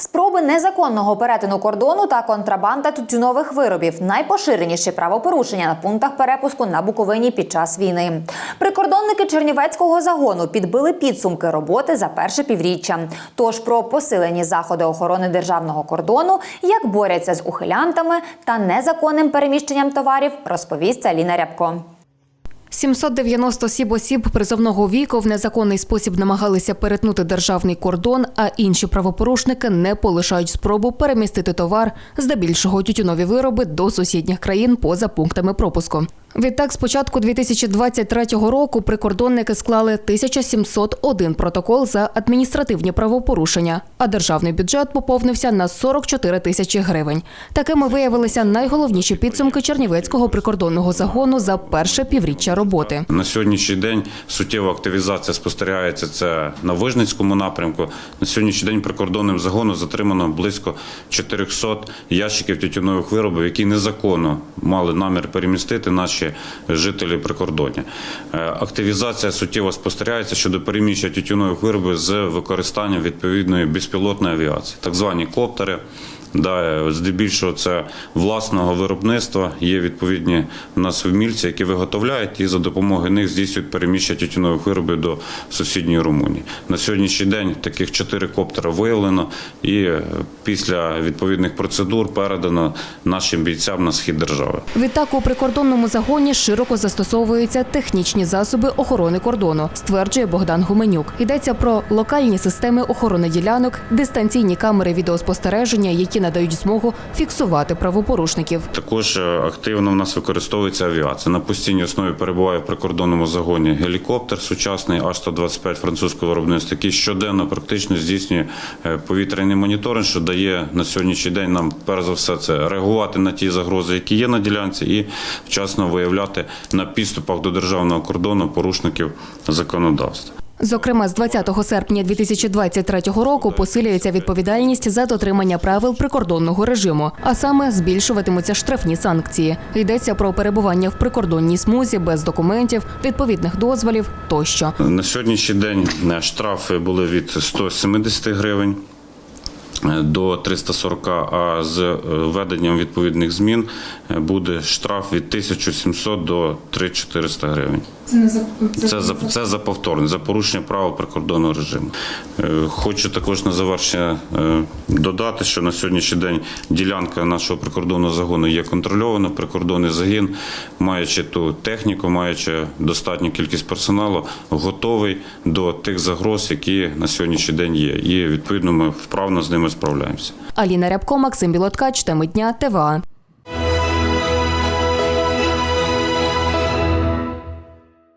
Спроби незаконного перетину кордону та контрабанда тютюнових виробів найпоширеніші правопорушення на пунктах перепуску на Буковині під час війни. Прикордонники Чернівецького загону підбили підсумки роботи за перше півріччя. Тож про посилені заходи охорони державного кордону, як борються з ухилянтами та незаконним переміщенням товарів, розповість Аліна Рябко. 797 осіб призовного віку в незаконний спосіб намагалися перетнути державний кордон, а інші правопорушники не полишають спробу перемістити товар, здебільшого тютюнові вироби, до сусідніх країн поза пунктами пропуску. Відтак, з початку 2023 року прикордонники склали 1701 протокол за адміністративні правопорушення, а державний бюджет поповнився на 44 тисячі гривень. Такими виявилися найголовніші підсумки Чернівецького прикордонного загону за перше півріччя роботи. На сьогоднішній день суттєва активізація спостерігається це на Вижницькому напрямку. На сьогоднішній день прикордонним загоном затримано близько 400 ящиків тютюнових виробів, які незаконно мали намір перемістити наші жителі прикордоння. Е, Активізація суттєво спостерігається щодо переміщення тютюнових виробів з використанням відповідної безпілотної авіації, так звані коптери. Да, здебільшого це власного виробництва. Є відповідні у нас вмільці, які виготовляють і за допомогою них здійснюють переміщення тютюнових виробів до сусідньої Румунії. На сьогоднішній день таких чотири коптера виявлено, і е, після відповідних процедур передано нашим бійцям на схід держави. Відтак у прикордонному загоні широко застосовуються технічні засоби охорони кордону, стверджує Богдан Гуменюк. Йдеться про локальні системи охорони ділянок, дистанційні камери відеоспостереження, які надають змогу фіксувати правопорушників. Також е, активно в нас використовується авіація. На постійній основі перебуває в прикордонному загоні гелікоптер сучасний А-125 французького виробництва, який щоденно практично здійснює е, повітряний моніторинг, що дає на сьогоднішній день нам перш за все це реагувати на ті загрози, які є на ділянці, і вчасно виявляти на підступах до державного кордону порушників законодавства. Зокрема, з 20 серпня 2023 року посилюється відповідальність за дотримання правил прикордонного режиму, а саме збільшуватимуться штрафні санкції. Йдеться про перебування в прикордонній смузі без документів, відповідних дозволів тощо. На сьогоднішній день е, штрафи були від 170 гривень. До 340, а з е, введенням відповідних змін е, буде штраф від 1700 до 3400 гривень. Це не за Це за це за повторне, за порушення правил прикордонного режиму. Е, Хочу також на завершення додати, що на сьогоднішній день ділянка нашого прикордонного загону є контрольована. Прикордонний загін, маючи ту техніку, маючи достатню кількість персоналу, готовий до тих загроз, які на сьогоднішній день є. І відповідно ми вправно з ними справляємося. Аліна Рябко, Максим Білоткач, теми дня ТВА.